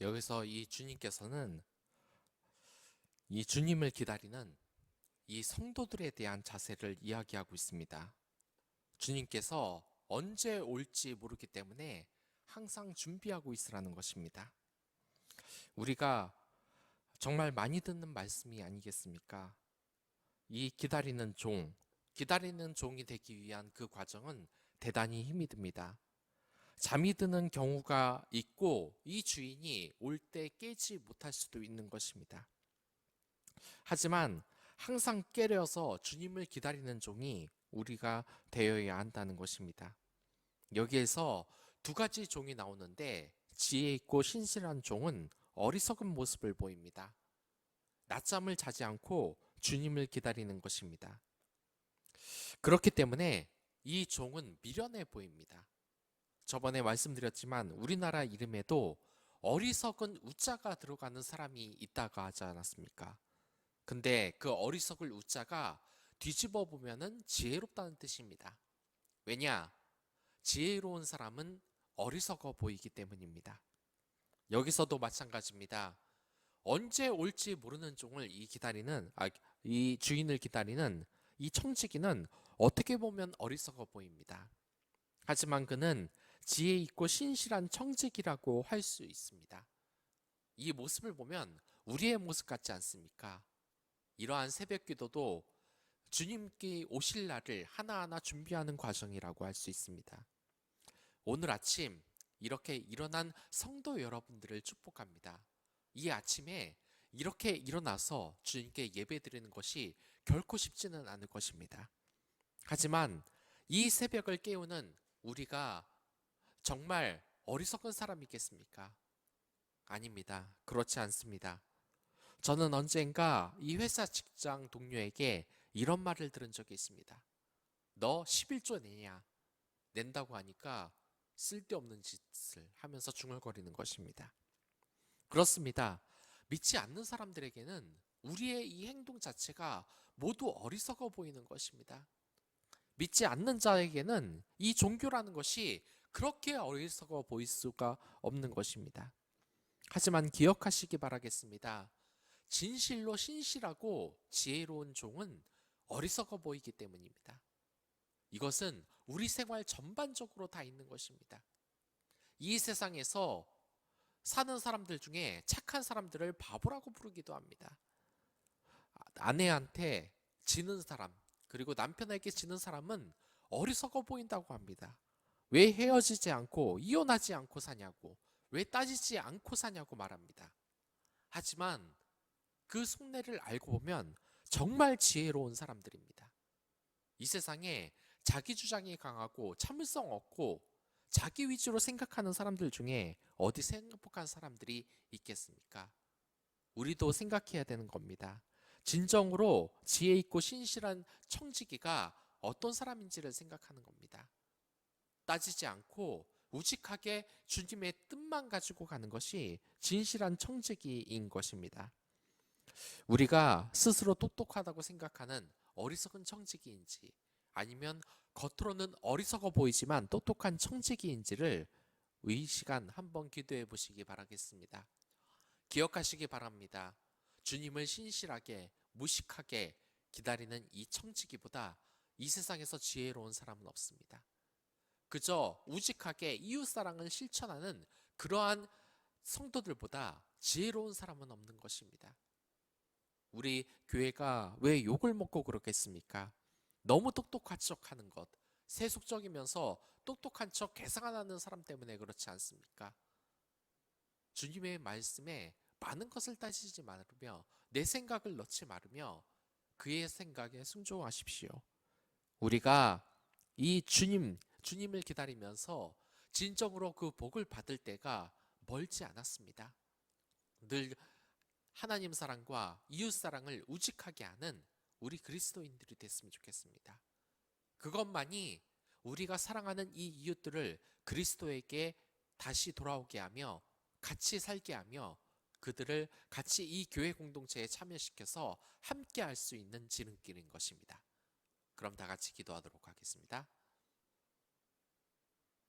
여기서 이 주님께서는 이 주님을 기다리는 이 성도들에 대한 자세를 이야기하고 있습니다. 주님께서 언제 올지 모르기 때문에 항상 준비하고 있으라는 것입니다. 우리가 정말 많이 듣는 말씀이 아니겠습니까? 이 기다리는 종, 기다리는 종이 되기 위한 그 과정은 대단히 힘이 듭니다. 잠이 드는 경우가 있고 이 주인이 올 때 깨지 못할 수도 있는 것입니다. 하지만 항상 깨려서 주님을 기다리는 종이 우리가 되어야 한다는 것입니다. 여기에서 두 가지 종이 나오는데 지혜 있고 신실한 종은 어리석은 모습을 보입니다. 낮잠을 자지 않고 주님을 기다리는 것입니다. 그렇기 때문에 이 종은 미련해 보입니다. 저번에 말씀드렸지만 우리나라 이름에도 어리석은 우자가 들어가는 사람이 있다고 하지 않았습니까? 근데 그 어리석을 우자가 뒤집어 보면은 지혜롭다는 뜻입니다. 왜냐? 지혜로운 사람은 어리석어 보이기 때문입니다. 여기서도 마찬가지입니다. 언제 올지 모르는 종을 이 기다리는 아, 이 주인을 기다리는 이 청지기는 어떻게 보면 어리석어 보입니다. 하지만 그는 지혜 있고 신실한 청지기라고 할 수 있습니다. 이 모습을 보면 우리의 모습 같지 않습니까? 이러한 새벽 기도도 주님께 오실 날을 하나하나 준비하는 과정이라고 할 수 있습니다. 오늘 아침 이렇게 일어난 성도 여러분들을 축복합니다. 이 아침에 이렇게 일어나서 주님께 예배 드리는 것이 결코 쉽지는 않을 것입니다. 하지만 이 새벽을 깨우는 우리가 정말 어리석은 사람이겠습니까? 아닙니다. 그렇지 않습니다. 저는 언젠가 이 회사 직장 동료에게 이런 말을 들은 적이 있습니다. 너 11조 내냐? 낸다고 하니까 쓸데없는 짓을 하면서 중얼거리는 것입니다. 그렇습니다. 믿지 않는 사람들에게는 우리의 이 행동 자체가 모두 어리석어 보이는 것입니다. 믿지 않는 자에게는 이 종교라는 것이 그렇게 어리석어 보일 수가 없는 것입니다. 하지만 기억하시기 바라겠습니다. 진실로 신실하고 지혜로운 종은 어리석어 보이기 때문입니다. 이것은 우리 생활 전반적으로 다 있는 것입니다. 이 세상에서 사는 사람들 중에 착한 사람들을 바보라고 부르기도 합니다. 아내한테 지는 사람, 그리고 남편에게 지는 사람은 어리석어 보인다고 합니다. 왜 헤어지지 않고 이혼하지 않고 사냐고, 왜 따지지 않고 사냐고 말합니다. 하지만 그 속내를 알고 보면 정말 지혜로운 사람들입니다. 이 세상에 자기 주장이 강하고 참을성 없고 자기 위주로 생각하는 사람들 중에 어디 행복한 사람들이 있겠습니까? 우리도 생각해야 되는 겁니다. 진정으로 지혜 있고 신실한 청지기가 어떤 사람인지를 생각하는 겁니다. 따지지 않고 우직하게 주님의 뜻만 가지고 가는 것이 진실한 청지기인 것입니다. 우리가 스스로 똑똑하다고 생각하는 어리석은 청지기인지 아니면 겉으로는 어리석어 보이지만 똑똑한 청지기인지를 이 시간 한번 기도해 보시기 바라겠습니다. 기억하시기 바랍니다. 주님을 신실하게 무식하게 기다리는 이 청지기보다 이 세상에서 지혜로운 사람은 없습니다. 그저 우직하게 이웃사랑을 실천하는 그러한 성도들보다 지혜로운 사람은 없는 것입니다. 우리 교회가 왜 욕을 먹고 그렇겠습니까? 너무 똑똑한 척 하는 것, 세속적이면서 똑똑한 척 개상하는 사람 때문에 그렇지 않습니까? 주님의 말씀에 많은 것을 따지지 말으며 내 생각을 넣지 말으며 그의 생각에 순종하십시오. 우리가 이 주님, 주님을 기다리면서 진정으로 그 복을 받을 때가 멀지 않았습니다. 늘 하나님 사랑과 이웃 사랑을 우직하게 하는 우리 그리스도인들이 됐으면 좋겠습니다. 그것만이 우리가 사랑하는 이 이웃들을 그리스도에게 다시 돌아오게 하며 같이 살게 하며 그들을 같이 이 교회 공동체에 참여시켜서 함께 할 수 있는 지름길인 것입니다. 그럼 다 같이 기도하도록 하겠습니다.